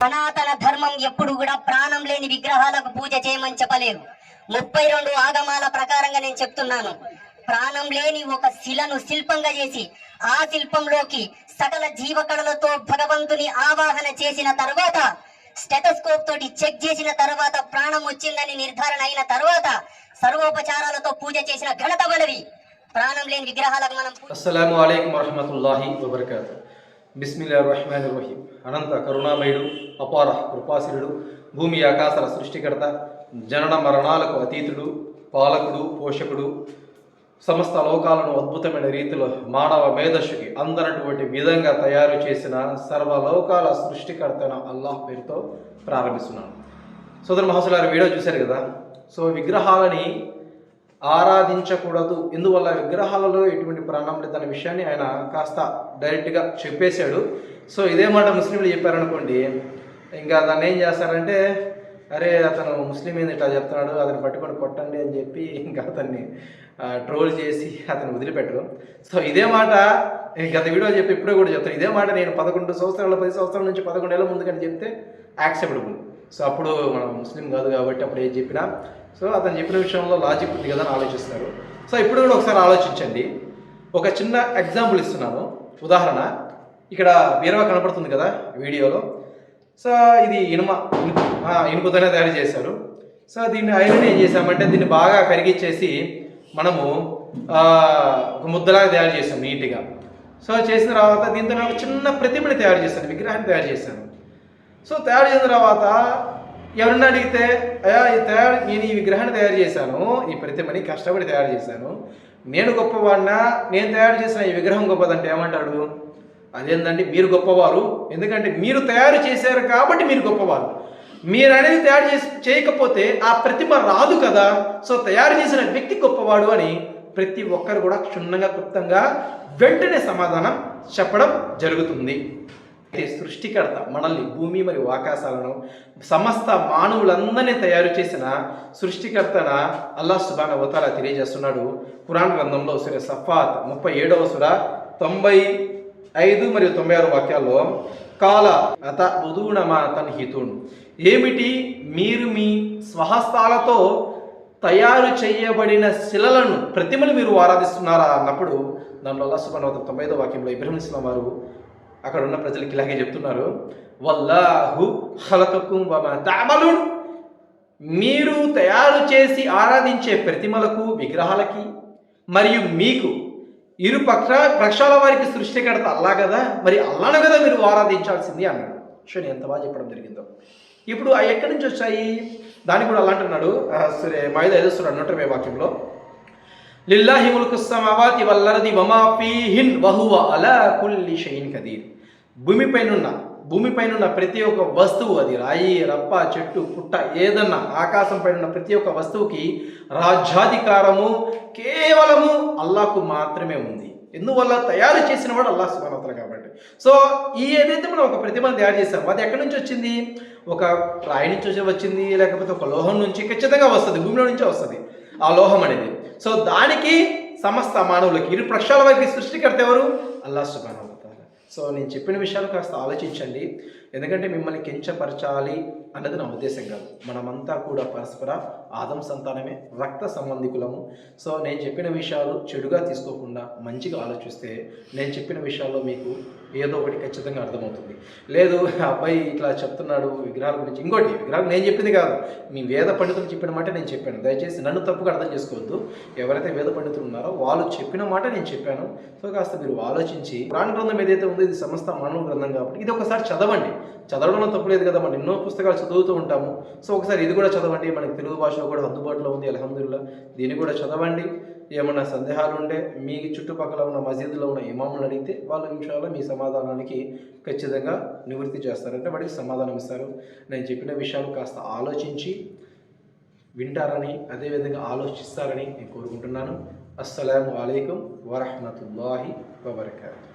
సనాతన ధర్మం ఎప్పుడు కూడా ప్రాణం లేని విగ్రహాలకు పూజ చేయమని చెప్పలేదు ముప్పై రెండు ఆగమాల ప్రకారంగా నేను చెప్తున్నాను. ప్రాణం లేని ఒక శిలను శిల్పంగా చేసి ఆ శిల్పంలోకి సకల జీవకళలతో భగవంతుని ఆవాహన చేసిన తర్వాత స్టెటస్కోప్ తోటి చెక్ చేసిన తర్వాత ప్రాణం వచ్చిందని నిర్ధారణ అయిన తర్వాత సర్వోపచారాలతో పూజ చేసిన ఘనత మనవి ప్రాణం లేని విగ్రహాలకు మనం వరహమతుల్లాహి వబర్కాతు. బిస్మిల్లా రహమాన్ రహీం అనంత కరుణామయుడు అపార కృపాశీలుడు భూమి ఆకాశాల సృష్టికర్త జనన మరణాలకు అతీతుడు పాలకుడు పోషకుడు సమస్త లోకాలను అద్భుతమైన రీతిలో మానవ మేధస్సుకి అందనటువంటి విధంగా తయారు చేసిన సర్వలోకాల సృష్టికర్తన అల్లాహ్ పేరుతో ప్రారంభిస్తున్నాను. సోదర మహాసులారు వీడియో చూశారు కదా? సో విగ్రహాలని ఆరాధించకూడదు. ఎందువల్ల విగ్రహాలలో ఎటువంటి ప్రాణం లేదన్న విషయాన్ని ఆయన కాస్త డైరెక్ట్గా చెప్పేశాడు. సో ఇదే మాట ముస్లింలు చెప్పారనుకోండి ఇంకా దాన్ని ఏం చేస్తారంటే అరే అతను ముస్లిం ఏంది ఇట్లా చెప్తున్నాడు అతను పట్టుకొని కొట్టండి అని చెప్పి ఇంకా అతన్ని ట్రోల్ చేసి అతను వదిలిపెట్టరు. సో ఇదే మాట గత వీడియో చెప్పి ఇప్పుడే కూడా చెప్తాను ఇదే మాట నేను పదకొండు సంవత్సరాల పది సంవత్సరాల నుంచి పదకొండేళ్ళ ముందు కానీ చెప్తే యాక్సెప్టబుల్ సో అప్పుడు మనం ముస్లిం కాదు కాబట్టి అప్పుడు ఏం చెప్పినా? సో అతను చెప్పిన విషయంలో లాజిక్ ఉంది కదా అని ఆలోచిస్తారు. సో ఇప్పుడు కూడా ఒకసారి ఆలోచించండి. ఒక చిన్న ఎగ్జాంపుల్ ఇస్తున్నాను. ఉదాహరణ ఇక్కడ బీరవా కనపడుతుంది కదా వీడియోలో. సో ఇది ఇనుమ ఇనుప ఇనుపతోనే తయారు చేశారు. సో దీన్ని ఐరన్ ఏం చేసామంటే దీన్ని బాగా కరిగిచ్చేసి మనము ఒక ముద్దలాగా తయారు చేసాం నీట్గా. సో చేసిన తర్వాత దీంతో చిన్న ప్రతిమని తయారు చేశాను విగ్రహాన్ని తయారు చేశాను. సో తయారు చేసిన తర్వాత ఎవరన్నా అడిగితే అయ్యా ఈ తయారు నేను ఈ విగ్రహాన్ని తయారు చేశాను ఈ ప్రతిమని కష్టపడి తయారు చేశాను. నేను గొప్పవాడినా నేను తయారు చేసిన ఈ విగ్రహం గొప్పదంటే ఏమంటాడు? అదేందండి మీరు గొప్పవారు. ఎందుకంటే మీరు తయారు చేశారు కాబట్టి మీరు గొప్పవారు. మీరు అనేది తయారు చేసి చేయకపోతే ఆ ప్రతిమ రాదు కదా. సో తయారు చేసిన వ్యక్తి గొప్పవాడు అని ప్రతి ఒక్కరు కూడా క్షుణ్ణంగా క్లుప్తంగా వెంటనే సమాధానం చెప్పడం జరుగుతుంది. సృష్టికర్త మనల్ని భూమి మరియు ఆకాశాలను సమస్త మానవులందరినీ తయారు చేసిన సృష్టికర్తన అల్లాహ్ సుబాన అవతార తెలియజేస్తున్నాడు. పురాణ గ్రంథంలో సుర సఫాత్ ముప్పై ఏడవ సుర తొంభై ఐదు మరియు తొంభై ఆరు వాక్యాల్లో కాల అత బుధూణమా తన్హితున్. ఏమిటి? మీరు మీ స్వహస్తాలతో తయారు చేయబడిన శిలలను ప్రతిమలు మీరు ఆరాధిస్తున్నారా అన్నప్పుడు దానిలో అల్లా సుబాన్ తొంభై ఐదో వాక్యంలో ఇబ్రహీం ఇస్లాం వారు అక్కడ ఉన్న ప్రజలకి ఇలాగే చెప్తున్నారు. వల్లాహు ఖలకకుం వమా తఅమలున్. మీరు తయారు చేసి ఆరాధించే ప్రతిమలకు విగ్రహాలకి మరియు మీకు ఇరు పక్ష పక్షాల వారికి సృష్టికర్త అల్లా కదా? మరి అల్లాను కదా మీరు ఆరాధించాల్సింది అన్నాడు. చూడండి ఎంత బాగా చెప్పడం జరిగిందో. ఇప్పుడు ఆ ఎక్కడి నుంచి వచ్చాయి? దాన్ని కూడా అలా అంటున్నాడు. సరే మాయుధ ఐదస్తుడు నూట ఇరవై వాక్యంలో. లిల్లాహి ముల్కు సమావాతి వల్లరది వమా ఫీహిన్ వహువ అలా కుల్లి షైన్ కదీర్. భూమిపైనున్న భూమిపైనున్న ప్రతి ఒక్క వస్తువు అది రాయి రప్ప చెట్టు పుట్ట ఏదన్నా ఆకాశం పైన ఉన్న ప్రతి ఒక్క వస్తువుకి రాజ్యాధికారము కేవలము అల్లాకు మాత్రమే ఉంది. ఎందువల్ల? తయారు చేసిన వాడు అల్లా సుబానతల కాబట్టి. సో ఈ ఏదైతే మనం ఒక ప్రతిమను తయారు చేసామో అది ఎక్కడి నుంచి వచ్చింది? ఒక రాయి నుంచి వచ్చింది లేకపోతే ఒక లోహం నుంచి ఖచ్చితంగా వస్తుంది భూమిలో నుంచే వస్తుంది. ఆ లోహం అనేది. సో దానికి సమస్త మానవులకి ఇరు పక్షాల వారికి సృష్టికర్త ఎవరు? అల్లా సుబాన సో నేను చెప్పిన విషయాలు కాస్త ఆలోచించండి. ఎందుకంటే మిమ్మల్ని కించపరచాలి అన్నది నా ఉద్దేశం కాదు. మనమంతా కూడా పరస్పర ఆదం సంతానమే రక్త సంబంధికులము. సో నేను చెప్పిన విషయాలు చెడుగా తీసుకోకుండా మంచిగా ఆలోచిస్తే నేను చెప్పిన విషయాల్లో మీకు ఏదో ఒకటి ఖచ్చితంగా అర్థమవుతుంది. లేదు అబ్బాయి ఇట్లా చెప్తున్నాడు విగ్రహాల గురించి. ఇంకోటి విగ్రహాలు నేను చెప్పింది కాదు. మీ వేద పండితులు చెప్పిన మాట నేను చెప్పాను. దయచేసి నన్ను తప్పుగా అర్థం చేసుకోవద్దు. ఎవరైతే వేద పండితులు ఉన్నారో వాళ్ళు చెప్పిన మాట నేను చెప్పాను. సో కాస్త మీరు ఆలోచించి పురాణ గ్రంథం ఏదైతే ఉందో ఇది సమస్త మానవ గ్రంథం కాబట్టి ఇది ఒకసారి చదవండి. చదవడంలో తప్పు లేదు కదా మనం ఎన్నో పుస్తకాలు చదువుతూ ఉంటాము. సో ఒకసారి ఇది కూడా చదవండి. మనకి తెలుగు భాషలో కూడా అందుబాటులో ఉంది. అల్హమ్దుల్లా దీన్ని కూడా చదవండి. ఏమన్నా సందేహాలు ఉంటే మీ చుట్టుపక్కల ఉన్న మసీదులో ఉన్న ఇమాములను అడిగితే వాళ్ళు నిమిషాల్లో మీ సమాధానానికి ఖచ్చితంగా నివృత్తి చేస్తారంటే వాడికి సమాధానం ఇస్తారు. నేను చెప్పిన విషయాలు కాస్త ఆలోచించి వింటారని అదేవిధంగా ఆలోచిస్తారని నేను కోరుకుంటున్నాను. అస్సలం అయికం వరహమతుల్లాహి వబర్కాతు.